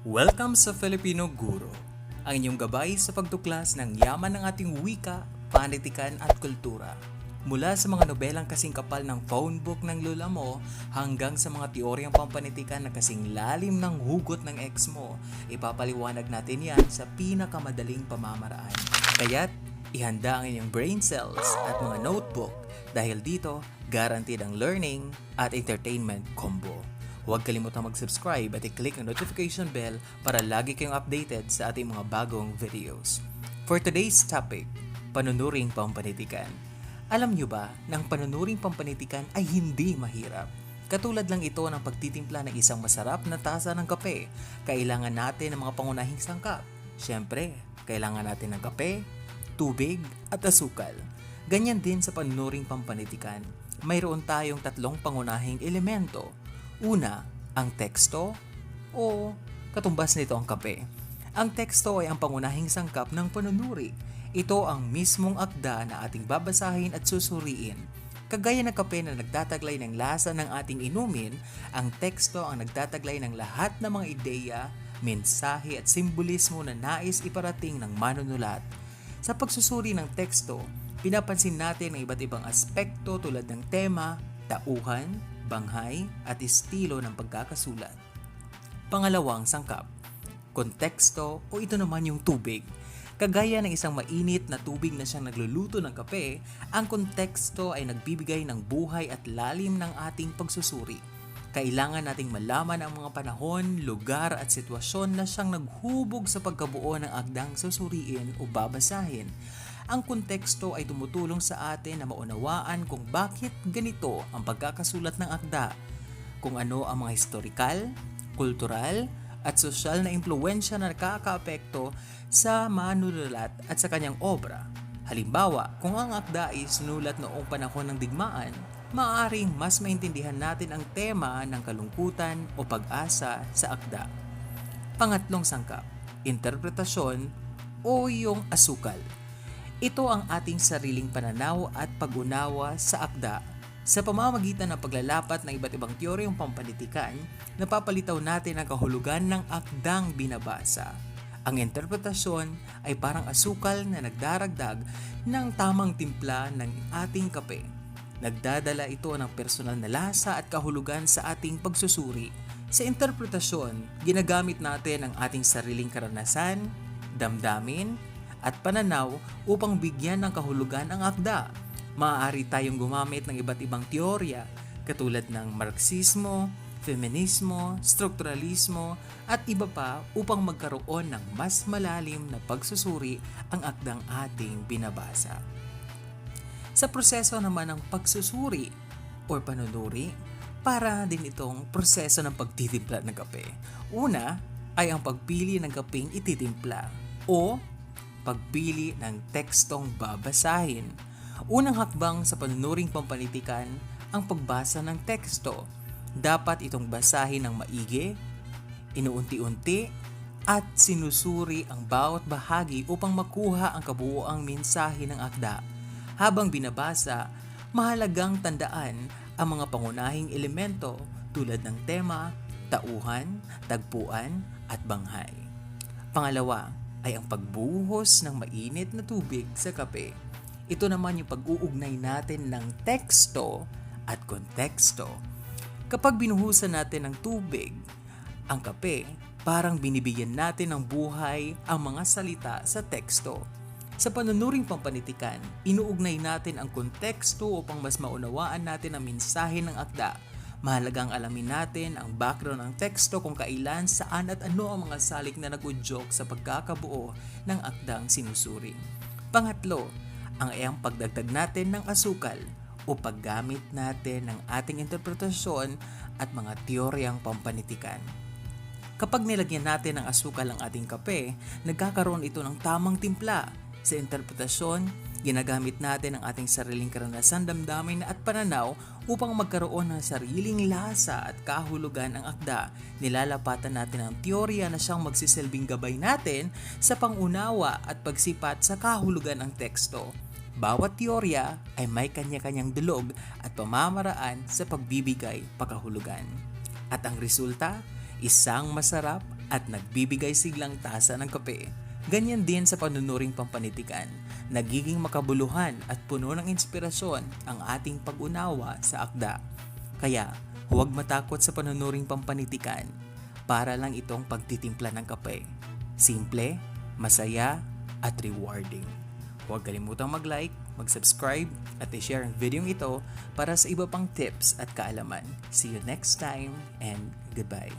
Welcome sa Filipino Guro, ang inyong gabay sa pagtuklas ng yaman ng ating wika, panitikan at kultura. Mula sa mga nobelang kasing kapal ng phone book ng lula mo hanggang sa mga teoryang pampanitikan na kasing lalim ng hugot ng ex mo, ipapaliwanag natin yan sa pinakamadaling pamamaraan. Kaya't ihanda ang inyong brain cells at mga notebook dahil dito guaranteed ang learning at entertainment combo. Huwag kalimutang mag-subscribe at i-click ang notification bell para lagi kayong updated sa ating mga bagong videos. For today's topic, panunuring pampanitikan. Alam nyo ba na ang panunuring pampanitikan ay hindi mahirap? Katulad lang ito ng pagtitimpla ng isang masarap na tasa ng kape. Kailangan natin ng mga pangunahing sangkap. Siyempre, kailangan natin ng kape, tubig, at asukal. Ganyan din sa panunuring pampanitikan. Mayroon tayong tatlong pangunahing elemento. Una, ang teksto o katumbas nito ang kape. Ang teksto ay ang pangunahing sangkap ng panunuri. Ito ang mismong akda na ating babasahin at susuriin. Kagaya ng kape na nagtataglay ng lasa ng ating inumin, ang teksto ang nagtataglay ng lahat ng mga ideya, mensahe at simbolismo na nais iparating ng manunulat. Sa pagsusuri ng teksto, pinapansin natin ang iba't ibang aspekto tulad ng tema, tauhan, banghay at estilo ng pagkakasulat. Pangalawang sangkap, konteksto o ito naman yung tubig. Kagaya ng isang mainit na tubig na siyang nagluluto ng kape, ang konteksto ay nagbibigay ng buhay at lalim ng ating pagsusuri. Kailangan nating malaman ang mga panahon, lugar at sitwasyon na siyang naghubog sa pagkabuo ng akdang susuriin o babasahin. Ang konteksto ay tumutulong sa atin na maunawaan kung bakit ganito ang pagkakasulat ng akda, kung ano ang mga historikal, kultural, at sosyal na impluensya na nakakaapekto sa manunulat at sa kanyang obra. Halimbawa, kung ang akda ay sinulat noong panahon ng digmaan, maaaring mas maintindihan natin ang tema ng kalungkutan o pag-asa sa akda. Pangatlong sangkap, interpretasyon o yung asukal. Ito ang ating sariling pananaw at pag-unawa sa akda sa pamamagitan ng paglalapat ng iba't ibang teoryang pampanitikan, napapalitaw natin ang kahulugan ng akdang binabasa. Ang interpretasyon ay parang asukal na nagdaragdag ng tamang timpla ng ating kape. Nagdadala ito ng personal na lasa at kahulugan sa ating pagsusuri. Sa interpretasyon, ginagamit natin ang ating sariling karanasan, damdamin, at pananaw upang bigyan ng kahulugan ang akda maaari tayong gumamit ng iba't ibang teorya katulad ng Marxismo, Feminismo, Strukturalismo at iba pa upang magkaroon ng mas malalim na pagsusuri ang akdang ating binabasa. Sa proseso naman ng pagsusuri o panunuri, para din itong proseso ng pagtitimpla ng kape. Una ay ang pagpili ng kapeng ititimpla o pagpili ng tekstong babasahin Unang hakbang sa panunuring pampanitikan ang pagbasa ng teksto. Dapat itong basahin ng maigi, inuunti-unti, at sinusuri ang bawat bahagi upang makuha ang kabuoang mensahe ng akda. Habang binabasa, mahalagang tandaan ang mga pangunahing elemento tulad ng tema, tauhan, tagpuan, at banghay. Pangalawa ay ang pagbuhos ng mainit na tubig sa kape ito naman yung pag-uugnay natin ng teksto at konteksto. Kapag binuhusan natin ng tubig, ang kape, parang binibigyan natin ng buhay ang mga salita sa teksto. Sa panunuring pampanitikan, inuugnay natin ang konteksto upang mas maunawaan natin ang mensahe ng akda. Mahalagang alamin natin ang background ng teksto kung kailan, saan at ano ang mga salik na nagudyok sa pagkakabuo ng akdang sinusuri. Pangatlo, ang iyang pagdagdag natin ng asukal o paggamit natin ng ating interpretasyon at mga teoryang pampanitikan. Kapag nilagyan natin ng asukal ang ating kape, nagkakaroon ito ng tamang timpla. Sa interpretasyon, ginagamit natin ang ating sariling karanasan, damdamin at pananaw upang magkaroon ng sariling lasa at kahulugan ang akda. Nilalapatan natin ang teorya na siyang magsisilbing gabay natin sa pangunawa at pagsipat sa kahulugan ng teksto. Bawat teorya ay may kanya-kanyang dulog at pamamaraan sa pagbibigay pagkahulugan. At ang resulta, isang masarap at nagbibigay siglang tasa ng kape. Ganyan din sa panunuring pampanitikan. Nagiging makabuluhan at puno ng inspirasyon ang ating pag-unawa sa akda. Kaya, huwag matakot sa panunuring pampanitikan para lang itong pagtitimpla ng kape. Simple, masaya, at rewarding. Huwag kalimutang mag-like, mag-subscribe, at i-share ang video ito para sa iba pang tips at kaalaman. See you next time and goodbye.